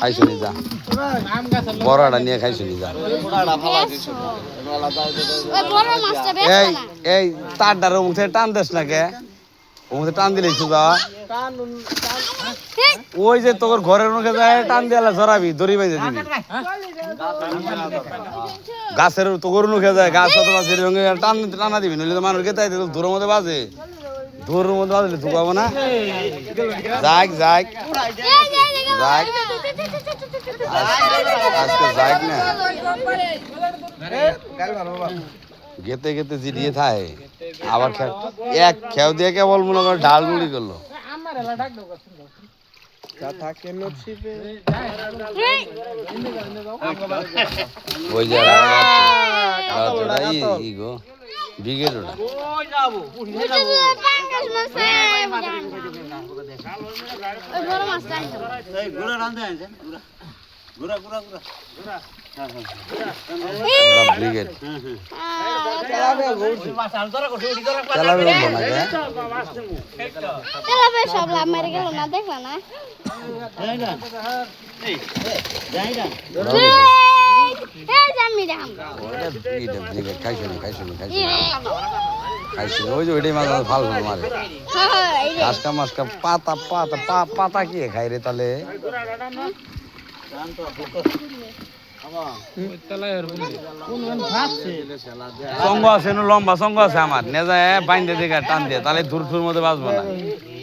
খাইছো নি যা বড়টা নিয়ে খাইছো নি যা এই এই, তারটার মুখে টান দেস না কে? টান দিলে ঠিক ওই যে তোর ঘরের মুখে যায়, টান দিয়ালা জরাবি দড়ি বাইজে দিবি। গাছের তোর মুখে যায়, গাছ অত গাছের সঙ্গে টান টানা দিবি, নইলে তো মানুষ গেতে দূরের মধ্যে বাজে। দূরের মধ্যে বাজলে ঢুকাবো না। যাক যাক। যাক আজকে যাক না গেতে গেতে জিরিয়ে থাকে আবার এক খেও দিয়ে কেবল মনে করে ডাল মুড়ি করল ওই যে ব্রিগেড ওটা পাঙ্গাস মাছ ওই যে ওইটাই ফাল ফাল মারে আজকা মাসকা পাতা পাতা পা পাতা কি খাই রে তাহলে সঙ্গ আছে লম্বা সঙ্গ আছে আমার। নেজা বাইন্দে দেখে টান দিয়ে, তাহলে দূর দূর মধ্যে বাঁচবো না।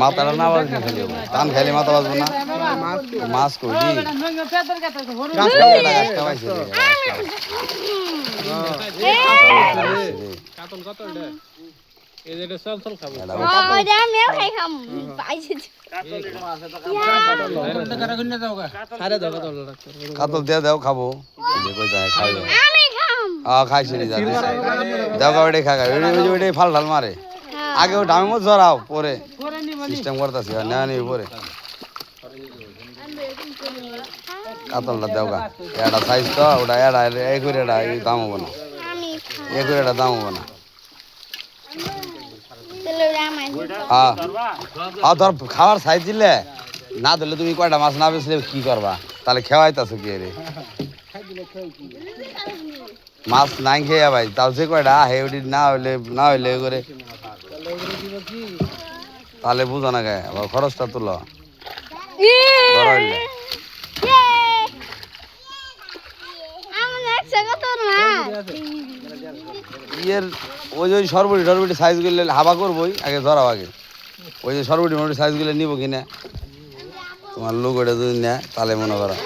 মাথাটা না বাজবে খালি। টান খাইলে মাথা বাজবে না। মাছ পাইছি কাতল দিয়ে দাও খাব। কই খাইছি গা ওইটাই যে ওইটাই ফাল ঢাল মারে। আগে ও ডামি মত পরে সিস্টেম করতেছি না নি পরে কাতলটা দাও গা এটা সাইজ তো ওটা এটা এই করে এটা এই দাম হব না। এই করে এটা দাম হব না। হ্যাঁ। হ্যাঁ ধর খাওয়ার সাইজ দিলে না দিলে তুমি কয়টা মাছ না বেচলে কি করবা? তাহলে খেওয়াইতাছো কি রে? মাছ নাই খেয়ে ভাই তাও যে কয়টা হে ওটি না হইলে না হইলে করে। তাহলে বুঝো না গায়ে আবার খরচটা তুলো। কত না ইয়ের ওই যে ওই সরবটি সরবটি সাইজগুলো হাবা করবোই আগে ধরাও আগে। ওই যে সরবটি মরবটি সাইজগুলো নিবো কিনা। তোমার লোক ওটা যদি নেয় তাহলে মনে করো।